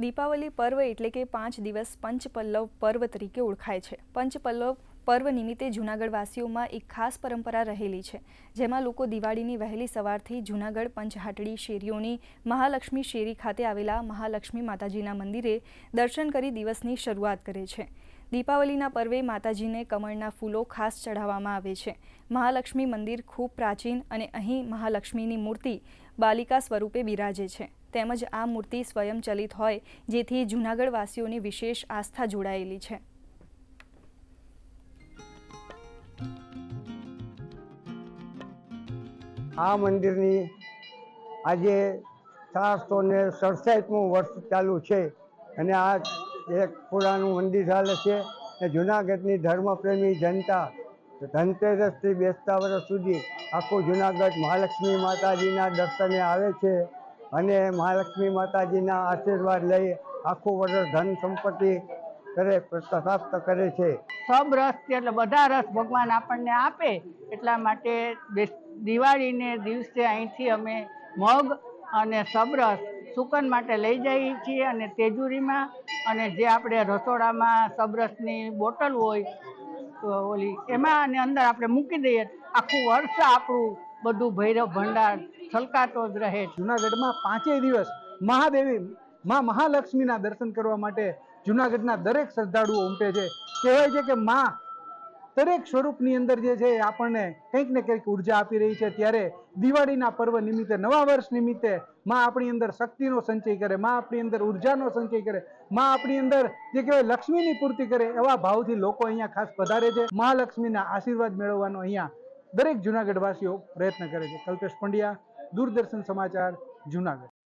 દીપાવલી પર્વ એટલે કે પાંચ દિવસ પંચપલ્લવ પર્વ તરીકે ઓળખાય છે. પંચપલ્લવ પર્વ નિમિત્તે જૂનાગઢવાસીઓમાં એક ખાસ પરંપરા રહેલી છે. જેમાં લોકો દિવાળીની વહેલી સવારથી જૂનાગઢ પંચહાટડી શેરીઓની મહાલક્ષ્મી શેરી ખાતે આવેલા મહાલક્ષ્મી માતાજીના મંદિરે દર્શન કરી દિવસની શરૂઆત કરે છે. દીપાવલીના પર્વે માતાજીને કમળના ફૂલો ખાસ ચઢાવવામાં આવે છે. મહાલક્ષ્મી મંદિર ખૂબ પ્રાચીન અને અહીં મહાલક્ષ્મીની મૂર્તિ બાલિકા સ્વરૂપે બિરાજે છે. તેમજ આ મૂર્તિ સ્વયંચલિત હોય, જેથી જૂનાગઢવાસીઓની વિશેષ આસ્થા જોડાયેલી છે. આ મંદિરની આજે ચારસો ને સડસઠમું વર્ષ ચાલુ છે અને આ એક પુરાણું મંદિર ચાલે છે ને જુનાગઢની ધર્મપ્રેમી જનતા ધનતેરસથી બેસતા વર્ષ સુધી આખું જુનાગઢ મહાલક્ષ્મી માતાજીના દર્શને આવે છે. અને મહાલક્ષ્મી માતાજીના આશીર્વાદ લઈ આખું વર્ષ ધન સંપત્તિ કરે પ્રાપ્ત કરે છે. સબ રસ એટલે બધા રસ ભગવાન આપણને આપે. એટલા માટે દિવાળીને દિવસે અહીંથી અમે મગ અને સબરસ સુકન માટે લઈ જઈએ છીએ અને તેજુરીમાં અને જે આપણે રસોડામાં સબરસની બોટલ હોય, તો ઓલી એમાં અને અંદર આપણે મૂકી દઈએ. આખું વર્ષ આપણું બધું ભૈરવ ભંડાર છલકાતો જ રહે જુનાગઢમાં પાંચેય દિવસ મહાદેવી, માં મહાલક્ષ્મીના દર્શન કરવા માટે જુનાગઢના દરેક શ્રદ્ધાળુઓ ઉમટે છે. કહેવાય છે કે માં દરેક સ્વરૂપની અંદર જે છે આપણને કંઈક ને કંઈક ઊર્જા આપી રહી છે. ત્યારે દિવાળીના પર્વ નિમિત્તે, નવા વર્ષ નિમિત્તે માં આપણી અંદર શક્તિનો સંચય કરે, માં આપણી અંદર ઉર્જાનો સંચય કરે, માં આપણી અંદર જે કહેવાય લક્ષ્મીની પૂર્તિ કરે એવા ભાવથી લોકો અહીંયા ખાસ પધારે છે. મહાલક્ષ્મીના આશીર્વાદ મેળવવાનો અહીંયા દરેક જુનાગઢવાસીઓ પ્રયત્ન કરે છે. કલ્પેશ પંડ્યા દૂરદર્શન સમાચાર જુનાગઢ.